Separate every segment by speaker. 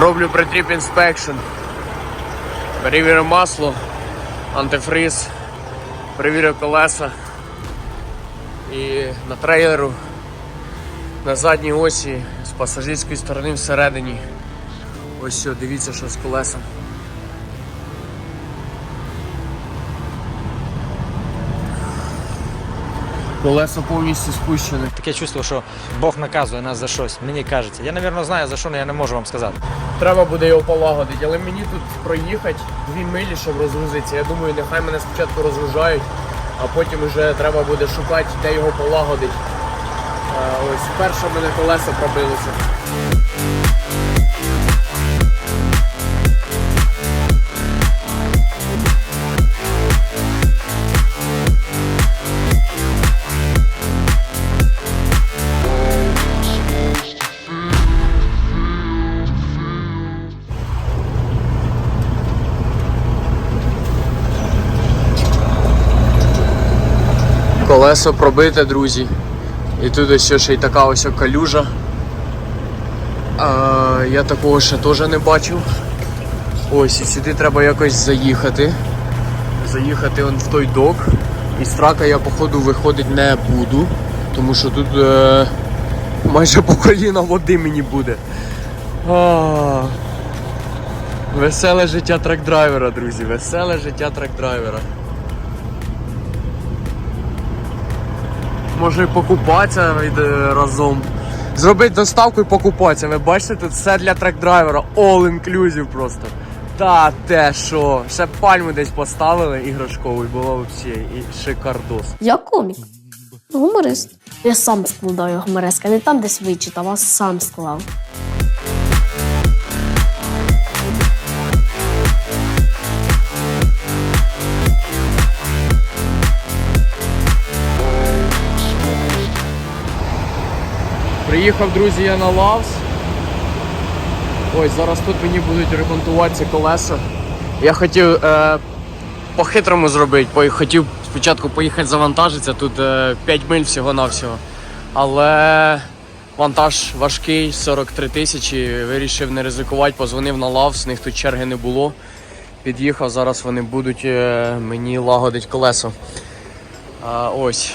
Speaker 1: Роблю притріп інспекшн. Перевірю масло, антифриз, перевірю колеса. І на трейлеру на задній осі з пасажирської сторони всередині. Ось все, дивіться, що з колесом. Колесо повністю спущене.
Speaker 2: Таке чувство, що Бог наказує нас за щось. Мені кажеться. Я, мабуть, знаю за що, але я не можу вам сказати.
Speaker 1: Треба буде його полагодити, але мені тут проїхати дві милі, щоб розгрузитися. Я думаю, нехай мене спочатку розгружають, а потім вже треба буде шукати, де його полагодити. Е, Ось перше в мене колеса пробилося. Колесо пробите, друзі. І тут ось ще й така ось калюжа. А, я такого ще теж не бачив. Ось, і сюди треба якось заїхати. Заїхати он в той док. І з трака я походу виходити не буду, тому що тут е, майже по коліна води мені буде. А, веселе життя трек-драйвера, друзі, веселе життя трек-драйвера. Може і покупатися е, разом. Зробити доставку і покупатися. Ви бачите, тут все для трек-драйвера. All inclusive просто. Та те що. Ще пальму десь поставили іграшкову і було взагалі і шикардос.
Speaker 3: Я комік. Гуморист. Я сам складаю гумореска, не там десь вичитав, а сам склав.
Speaker 1: Приїхав, друзі, я на Лавс. Ось зараз тут мені будуть ремонтувати ці колеса. Я хотів е, по-хитрому зробити. Хотів спочатку поїхати завантажитися, тут е, 5 миль всього-навсього. Але вантаж важкий, 43 тисячі. Вирішив не ризикувати, позвонив на Лавс, них тут черги не було. Під'їхав, зараз вони будуть е, мені лагодити колеса. А, ось.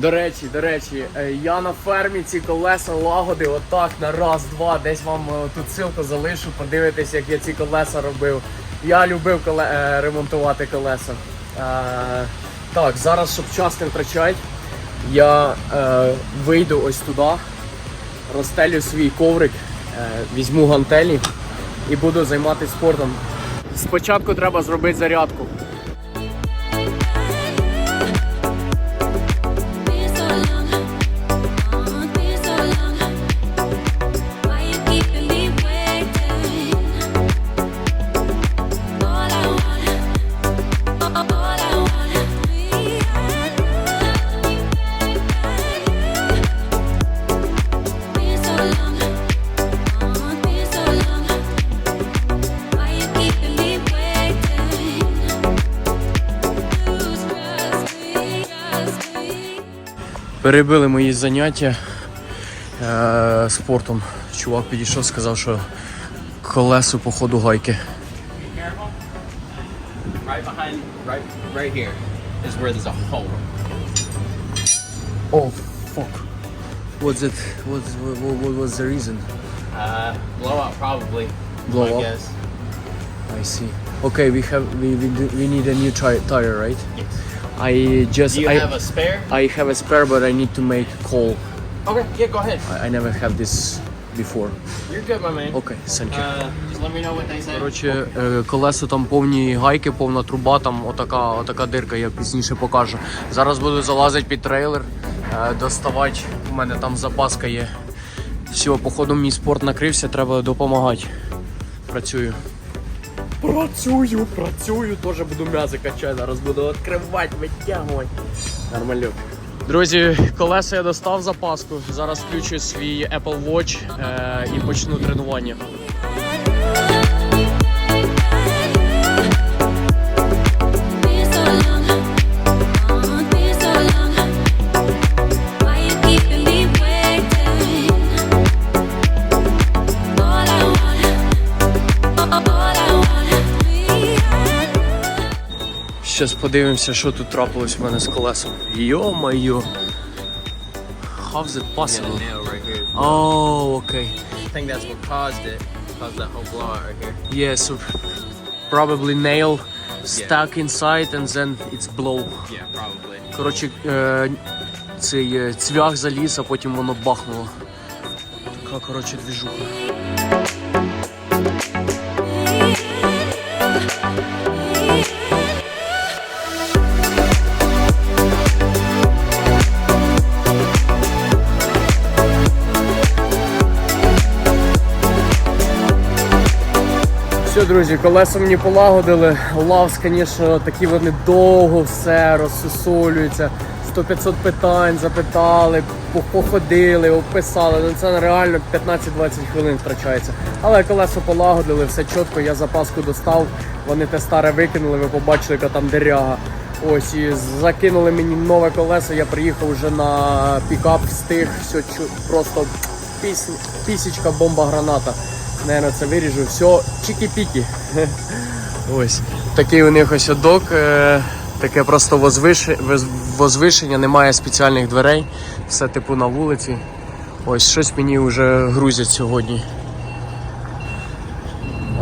Speaker 1: До речі, до речі, е, я на фермі ці колеса лагодив отак на раз-два. Десь вам е, тут ссылку залишу, подивитесь, як я ці колеса робив. Я любив коле... е, ремонтувати колеса. Е, так, зараз, щоб час не втрачати, я е, вийду ось туди, розстелю свій коврик, е, візьму гантелі і буду займатися спортом. Спочатку треба зробити зарядку. Перебили мої заняття е, спортом. Чувак підійшов, сказав, що колесо по ходу гайки. Oh, fuck. What's it? What's, what, what was the reason?
Speaker 4: Uh, blowout probably.
Speaker 1: Blow
Speaker 4: my
Speaker 1: up?
Speaker 4: guess.
Speaker 1: I see. Okay, we have we we, do, we need a new tri- tire, right?
Speaker 4: Yes.
Speaker 1: I just
Speaker 4: Do you
Speaker 1: I
Speaker 4: have a spare?
Speaker 1: I have a spare, but I need to make call.
Speaker 4: Okay, yeah, go ahead.
Speaker 1: I, I never have this before.
Speaker 4: You're good, my man.
Speaker 1: Okay, thank you.
Speaker 4: Uh, just let me know what they say.
Speaker 1: Коротше, е, колесо там повні гайки, повна труба, там отака, отака дирка, я пізніше покажу. Зараз буду залазити під трейлер, е, доставати. У мене там запаска є. Все, походу мій спорт накрився, треба допомагати. Працюю. Працюю, працюю, теж буду м'язи качати, зараз буду відкривати, витягувати. Нормальок. Друзі, колеса я достав запаску. Зараз включу свій Apple Watch е, і почну тренування. Зараз подивимося, що тут трапилось в мене з колесом. Йо-майо. How's it
Speaker 4: You got a
Speaker 1: possible? Oh, окей.
Speaker 4: I think that's what caused it. Caused that whole blowout right here.
Speaker 1: Yeah, so probably nail stuck inside and then it's blow.
Speaker 4: Yeah, probably.
Speaker 1: Коротше, е, цей е, цвях заліз, а потім воно бахнуло. Така, коротше, двіжуха. Друзі, колеса мені полагодили. Лавс, звісно, такі вони довго все розсусолюються. 100-500 питань запитали, походили, описали. Ну це реально 15-20 хвилин втрачається. Але колесо полагодили, все чітко, я запаску достав. Вони те старе викинули, ви побачили, яка там деряга. Ось і закинули мені нове колесо. Я приїхав вже на пікап, встиг, все просто піс... пісічка, бомба, граната. Наверно, це виріжу. Все, чікі-пікі. Ось. Такий у них ось одок. Е, таке просто возвишення, немає спеціальних дверей. Все типу на вулиці. Ось щось мені вже грузять сьогодні.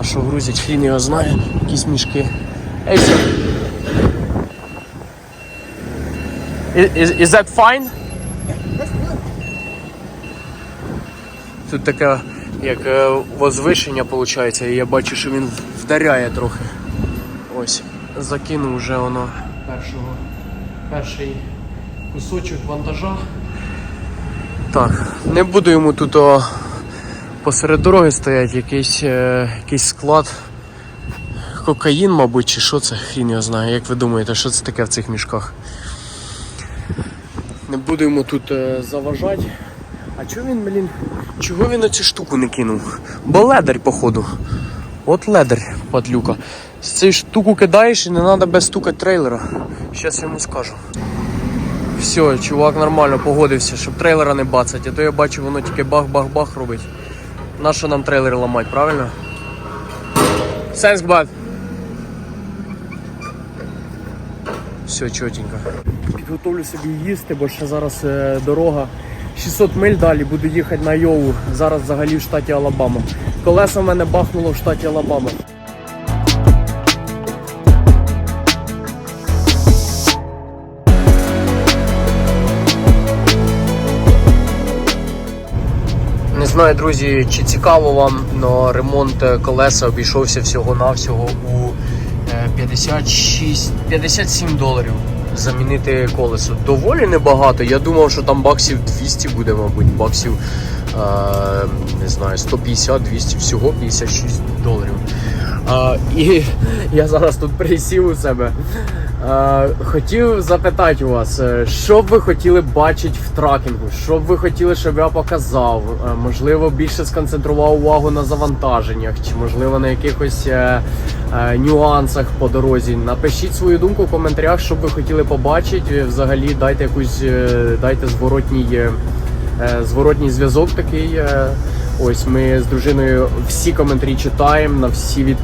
Speaker 1: А що грузять, хрін його знає. Якісь мішки. Ей, це... Is, is, that fine? Тут таке як е, возвишення виходить, і я бачу, що він вдаряє трохи. Ось, закинув вже воно першого, перший кусочок вантажа. Так, не буду йому тут о, посеред дороги стоять якийсь, е, якийсь склад. Кокаїн, мабуть, чи що це? Хрін його знає. Як ви думаєте, що це таке в цих мішках? Не буду йому тут е, заважати. А чого він, блін, чого він оцю штуку не кинув? Бо ледар, походу. От ледар, падлюка. З цією штуку кидаєш і не треба без стука трейлера. Щас йому скажу. Все, чувак нормально погодився, щоб трейлера не бацать, а то я бачу, воно тільки бах-бах-бах робить. Нащо нам трейлери ламати, правильно? Сенс, бат. Все чотенько. Підготовлю собі їсти, бо ще зараз е, дорога. 600 миль далі буду їхати на Йову. Зараз взагалі в штаті Алабама. Колеса в мене бахнуло в штаті Алабама. Не знаю, друзі, чи цікаво вам, але ремонт е, колеса обійшовся всього-навсього у е, 56, 57 доларів замінити колесо. Доволі небагато. Я думав, що там баксів 200 буде, мабуть, баксів е, не знаю, 150-200, всього 56 доларів. Е, і я зараз тут присів у себе. Е, хотів запитати у вас, е, що б ви хотіли бачити в тракінгу? Що б ви хотіли, щоб я показав? Е, можливо, більше сконцентрував увагу на завантаженнях, чи можливо на якихось нюансах по дорозі. Напишіть свою думку в коментарях, що б ви хотіли побачити. Взагалі дайте якусь дайте зворотній. зворотній зв'язок такий. Ось ми з дружиною всі коментарі читаємо, на всі.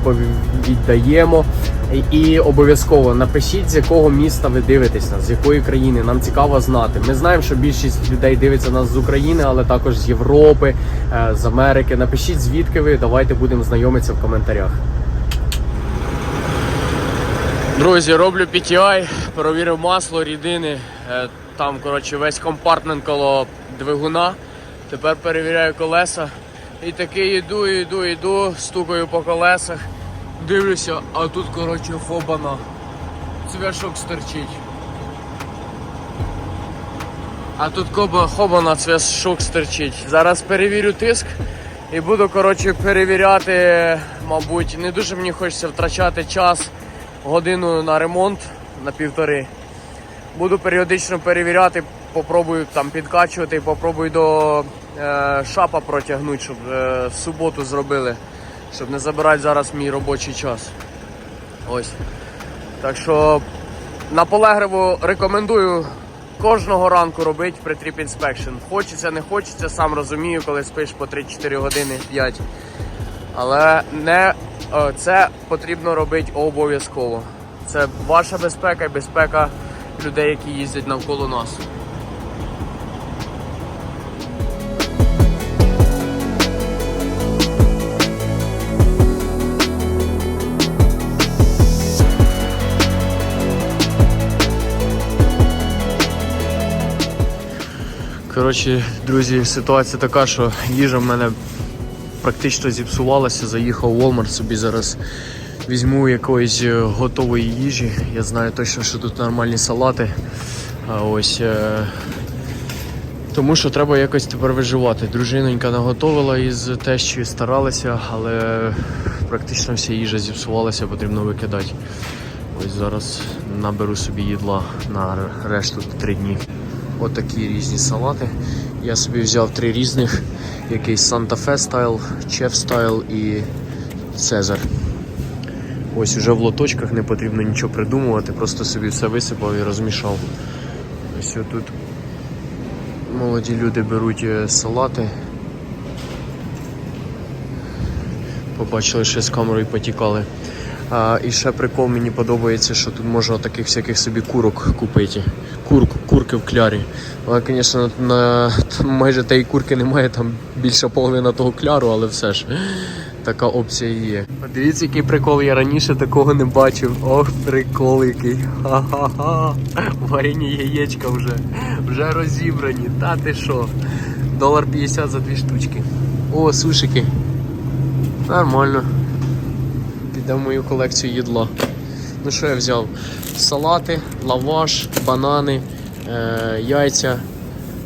Speaker 1: І- І обов'язково напишіть, з якого міста ви дивитесь нас, з якої країни. Нам цікаво знати. Ми знаємо, що більшість людей дивиться нас з України, але також з Європи, е, з Америки. Напишіть звідки ви. Давайте будемо знайомитися в коментарях. Друзі, роблю PTI, перевірив масло, рідини. Е, Там, коротше, весь компартмент коло двигуна. Тепер перевіряю колеса. І таки йду, йду, йду, стукаю по колесах. Дивлюся, а тут, коротше, фобана. Цвяшок стерчить. А тут коба хобана цвяшок стерчить. Зараз перевірю тиск і буду, коротше, перевіряти, мабуть, не дуже мені хочеться втрачати час годину на ремонт на півтори. Буду періодично перевіряти, попробую там підкачувати, попробую до шапа протягнути, щоб е, суботу зробили, щоб не забирати зараз мій робочий час. Ось. Так що наполегливо рекомендую кожного ранку робити при-тріп інспекшн. Хочеться, не хочеться, сам розумію, коли спиш по 3-4 години 5. Але не, е, це потрібно робити обов'язково. Це ваша безпека і безпека людей, які їздять навколо нас. Коротше, друзі, ситуація така, що їжа в мене практично зіпсувалася. Заїхав в Walmart собі зараз візьму якоїсь е, готової їжі. Я знаю точно, що тут нормальні салати. А ось. Е... Тому що треба якось тепер виживати. Дружинонька наготовила із тещою, старалася, але практично вся їжа зіпсувалася, потрібно викидати. Ось зараз наберу собі їдла на решту три дні. Отакі різні салати. Я собі взяв три різних: якийсь Fe стайл, Chef стайл і Цезар. Ось уже в лоточках не потрібно нічого придумувати, просто собі все висипав і розмішав. Ось тут молоді люди беруть е, салати. Побачили, що з камерою потікали. А, і ще прикол мені подобається, що тут можна таких всяких собі курок купити. Кур, курки в клярі. Але, звісно, на, майже тієї курки немає, там більша половина того кляру, але все ж така опція є. Дивіться, який прикол, я раніше такого не бачив. Ох, прикол який. Ха-ха-ха. Варені яєчка вже. Вже розібрані. Та ти що? Долар 50 за дві штучки. О, сушики. Нормально. Піде в мою колекцію їдла. Ну що я взяв? Салати, лаваш, банани, е- яйця.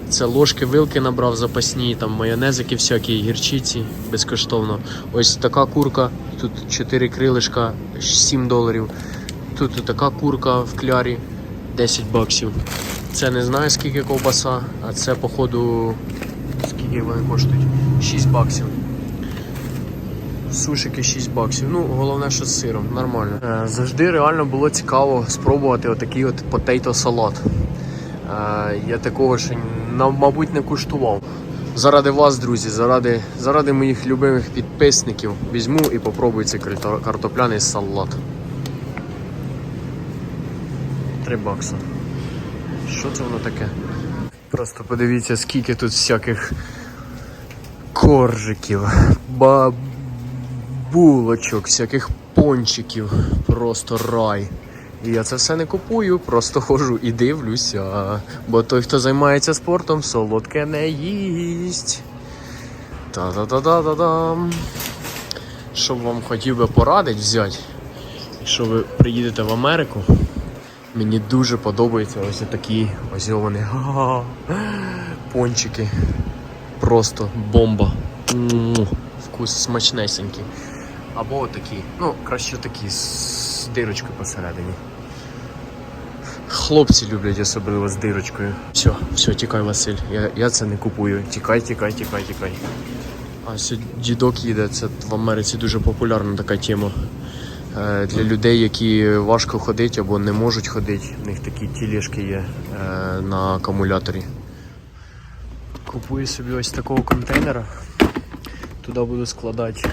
Speaker 1: Це ложки, вилки набрав запасні, там майонезики всякі, гірчиці безкоштовно. Ось така курка, тут 4 крилишка, 7 доларів. Тут така курка в клярі 10 баксів. Це не знаю скільки ковбаса, а це походу скільки вони коштують? 6 баксів. Сушики 6 баксів. Ну, головне, що з сиром, нормально. Е, завжди реально було цікаво спробувати отакий от потейто салат. Я такого ще, мабуть, не куштував. Заради вас, друзі, заради, заради моїх любимих підписників візьму і попробую цей картопляний салат. 3 бакса. Що це воно таке? Просто подивіться, скільки тут всяких коржиків, бабулочок, всяких пончиків. Просто рай. І я це все не купую, просто ходжу і дивлюся. Бо той, хто займається спортом, солодке не їсть. Та-да-да-да-да-дам. Що вам хотів би порадити взяти, якщо ви приїдете в Америку, мені дуже подобаються ось такі ось. Пончики. Просто бомба. Вкус смачнесенький. Або отакі. Ну, краще такі з дирочкою посередині. Хлопці люблять особливо з дирочкою. Все, все, тікай, Василь. Я, я це не купую. Тікай, тікай, тікай, тікай. А ось дідок їде, це в Америці дуже популярна така тема. Е, Для людей, які важко ходити або не можуть ходити, в них такі тілешки є е, на акумуляторі. Купую собі ось такого контейнера. Туди буду складати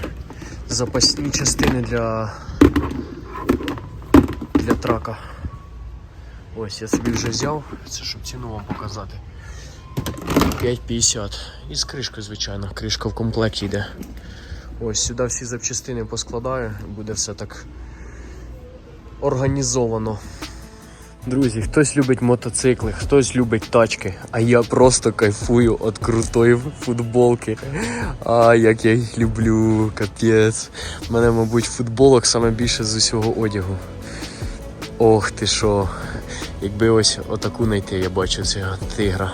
Speaker 1: запасні частини для, для трака. Ось я собі вже взяв, це щоб ціну вам показати. 5,50. І з кришкою, звичайно, кришка в комплекті йде. Ось сюди всі запчастини поскладаю, буде все так організовано. Друзі, хтось любить мотоцикли, хтось любить тачки, а я просто кайфую від крутої футболки. А як я їх люблю, капець. У мене, мабуть, футболок саме більше з усього одягу. Ох ти що. Якби ось отаку знайти, я бачу цього тигра.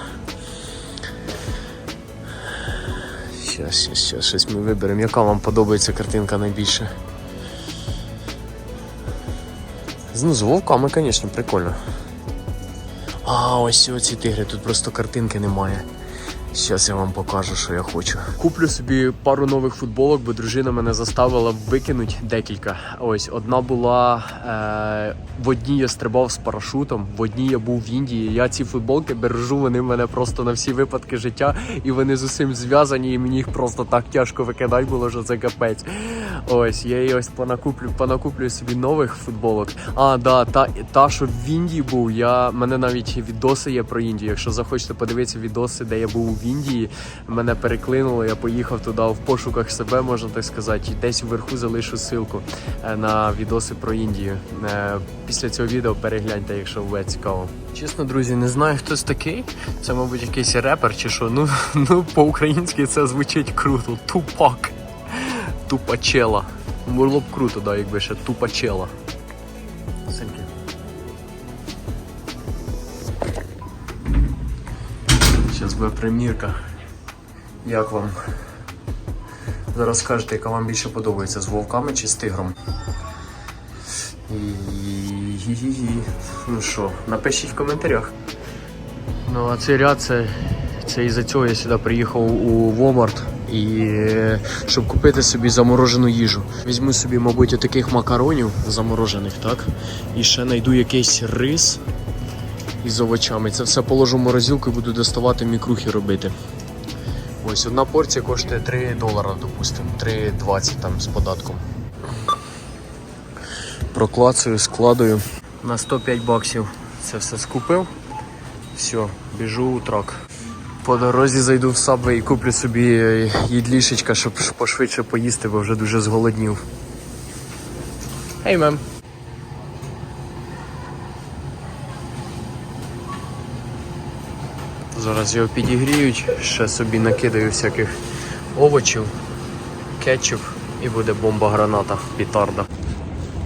Speaker 1: Щас, щас, щас, щось ми виберемо. Яка вам подобається картинка найбільше? Ну, з вовками, звісно, прикольно. А, ось ці тигри, тут просто картинки немає. Зараз я вам покажу, що я хочу. Куплю собі пару нових футболок, бо дружина мене заставила викинути декілька. Ось одна була е, в одній я стрибав з парашутом, в одній я був в Індії. Я ці футболки бережу, вони в мене просто на всі випадки життя, і вони з усім зв'язані, і мені їх просто так тяжко викидати було, що це капець. Ось я її ось понакуплю, понакуплю собі нових футболок. А, да, та, та, що в Індії був, я мене навіть відоси є про Індію. Якщо захочете подивитися відоси, де я був в Індії, мене переклинуло. Я поїхав туди в пошуках себе, можна так сказати. І Десь вверху залишу ссылку е, на відоси про Індію. Е, Після цього відео перегляньте, якщо буде цікаво. Чесно, друзі, не знаю, хто це такий. Це, мабуть, якийсь репер чи що. Ну, ну по-українськи це звучить круто. Тупак. Тупачела. Було б круто, да, якби ще тупачела. Синки. Буде примірка. Як вам? Зараз скажете, яка вам більше подобається, з вовками чи з тигром? Ну що, напишіть в коментарях. Ну а цей ряд це, це із-за цього я сюди приїхав у Walmart і щоб купити собі заморожену їжу. Візьму собі, мабуть, таких макаронів заморожених, так? І ще знайду якийсь рис із овочами. Це все положу в морозилку і буду доставати мікрухи робити. Ось одна порція коштує 3 долара, допустимо, 3,20 там з податком. Проклацаю, складую. На 105 баксів це все скупив. Все, біжу у трак. По дорозі зайду в Subway і куплю собі їдлішечка, щоб пошвидше поїсти, бо вже дуже зголоднів. Hey, мем. Зараз його підігріють, ще собі накидаю всяких овочів, кетчуп і буде бомба-граната, пітарда.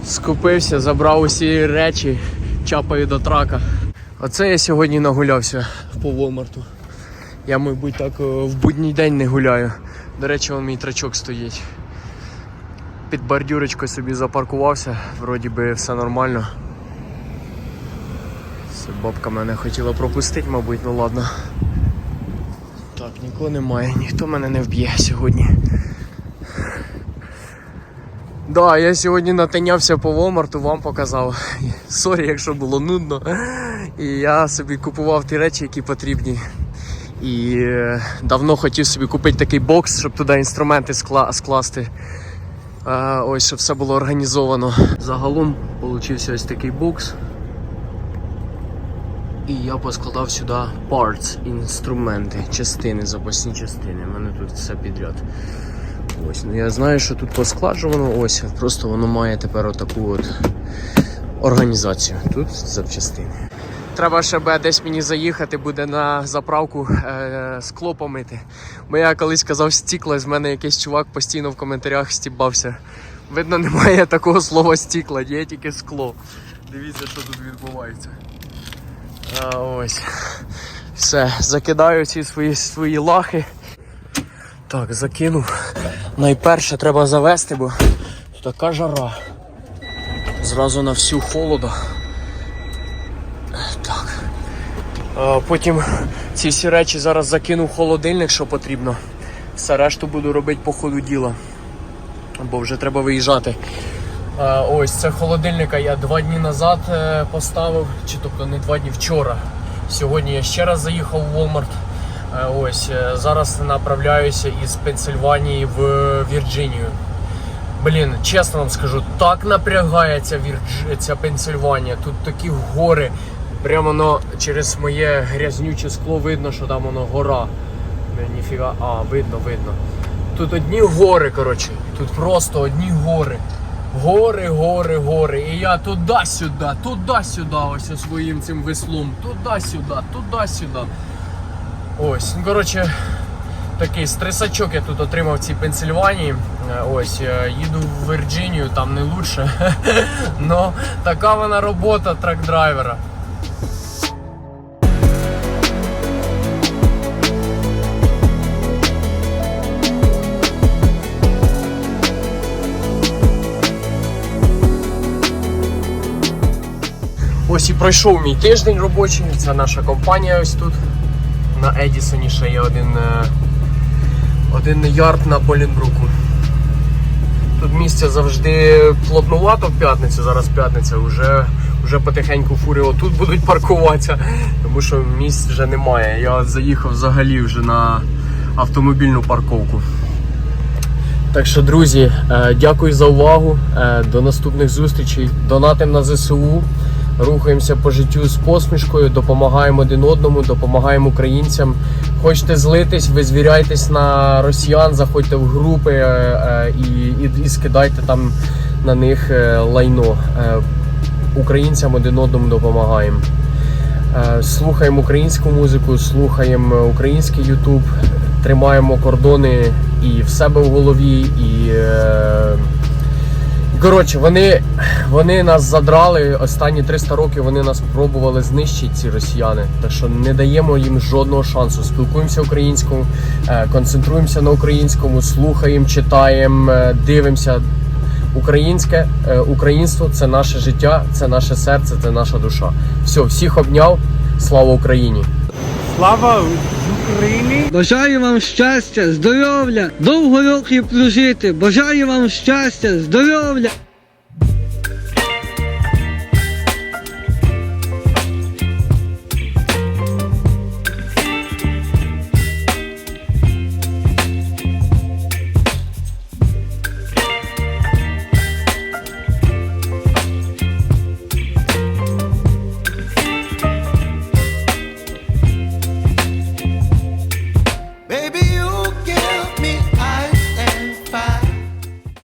Speaker 1: Скупився, забрав усі речі, чапаю до трака. Оце я сьогодні нагулявся по Волмарту. Я, мабуть, так е, в будній день не гуляю. До речі, вон мій трачок стоїть. Під бордюрочкою собі запаркувався, вроді би все нормально. Бабка мене хотіла пропустити, мабуть, ну ладно. Так, нікого немає, ніхто мене не вб'є сьогодні. Да, я сьогодні натинявся по Walmart, вам показав. Сорі, якщо було нудно. І я собі купував ті речі, які потрібні. І е, давно хотів собі купити такий бокс, щоб туди інструменти скла- скласти. Е, ось, щоб все було організовано. Загалом получився ось такий бокс. І я поскладав сюди parts, інструменти, частини, запасні частини. У мене тут все підряд. Ось, ну я знаю, що тут поскладжувано, ось, просто воно має тепер отаку от організацію. Тут запчастини. Треба ще десь мені заїхати, буде на заправку е, скло помити. Бо я колись казав стікла, з мене якийсь чувак постійно в коментарях стібався. Видно, немає такого слова стікла, є тільки скло. Дивіться, що тут відбувається. А, ось. Все, закидаю ці свої, свої лахи. Так, закинув. Найперше треба завести, бо така жара. Зразу на всю холода. Так. А, потім ці всі речі зараз закину в холодильник, що потрібно. Все решту буду робити по ходу діла. Бо вже треба виїжджати. А, ось це холодильника я два дні назад е, поставив, чи тобто не два дні вчора. Сьогодні я ще раз заїхав в Walmart. Е, Ось е, зараз направляюся із Пенсильванії в Вірджинію. Блін, чесно вам скажу, так напрягається Вірдж... ця Пенсильванія. Тут такі гори. Прямо воно через моє грязнюче скло видно, що там воно гора. Е, Ніфіга. А, видно, видно. Тут одні гори, коротше. Тут просто одні гори. Гори, гори, гори. І я туди-сюди, туди-сюди, ось своїм цим веслом. Туди-сюди, туди-сюди. Ось, ну коротше, такий стресачок я тут отримав в цій Пенсильванії. Е, Ось, е, їду в Вірджинію, там не лучше. Но така вона робота трак-драйвера. Ось і пройшов мій тиждень робочий. Це наша компанія ось тут. на Едісоні ще є один, е, один ярд на Болінбруку. Тут місця завжди плотнувато в п'ятницю, зараз п'ятниця, вже, вже потихеньку фури отут будуть паркуватися, тому що місць вже немає. Я заїхав взагалі вже на автомобільну парковку. Так що, друзі, е, дякую за увагу. Е, До наступних зустрічей. Донатим на ЗСУ. Рухаємося по життю з посмішкою, допомагаємо один одному, допомагаємо українцям. Хочете злитись, ви звіряйтесь на росіян, заходьте в групи е, е, і, і, і скидайте там на них е, лайно. Українцям один одному допомагаємо. Слухаємо українську музику, слухаємо український Ютуб, тримаємо кордони і в себе в голові, і. Коротше, вони, вони нас задрали. Останні 300 років вони нас пробували знищити, ці росіяни. Так що не даємо їм жодного шансу. Спілкуємося українською, е, концентруємося на українському, слухаємо, читаємо, е, дивимося. Українське е, українство це наше життя, це наше серце, це наша душа. Все, всіх обняв. Слава Україні!
Speaker 5: Слава Україні!
Speaker 6: Бажаю вам щастя, здоров'я, довго років прожити. Бажаю вам щастя, здоров'я.